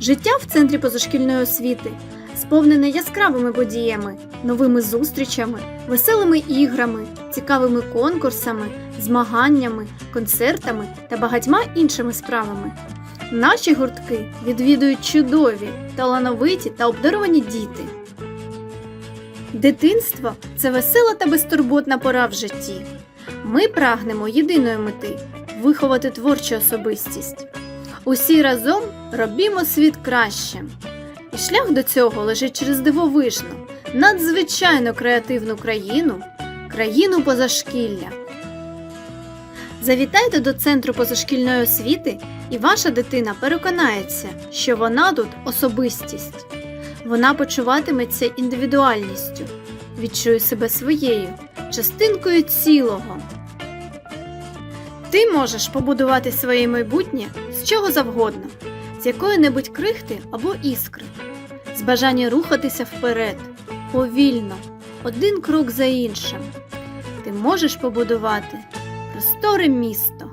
Життя в центрі позашкільної освіти сповнене яскравими подіями, новими зустрічами, веселими іграми, цікавими конкурсами, змаганнями, концертами та багатьма іншими справами. Наші гуртки відвідують чудові, талановиті та обдаровані діти. Дитинство це весела та безтурботна пора в житті. Ми прагнемо єдиної мети виховати творчу особистість. Усі разом робімо світ кращим. І шлях до цього лежить через дивовижну, надзвичайно креативну країну, країну позашкілля. Завітайте до центру позашкільної освіти, і ваша дитина переконається, що вона тут особистість. Вона почуватиметься індивідуальністю, відчує себе своєю, частинкою цілого. Ти можеш побудувати своє майбутнє з чого завгодно, з якої-небудь крихти або іскри, з бажання рухатися вперед, повільно, один крок за іншим. Ти можеш побудувати просторе місто.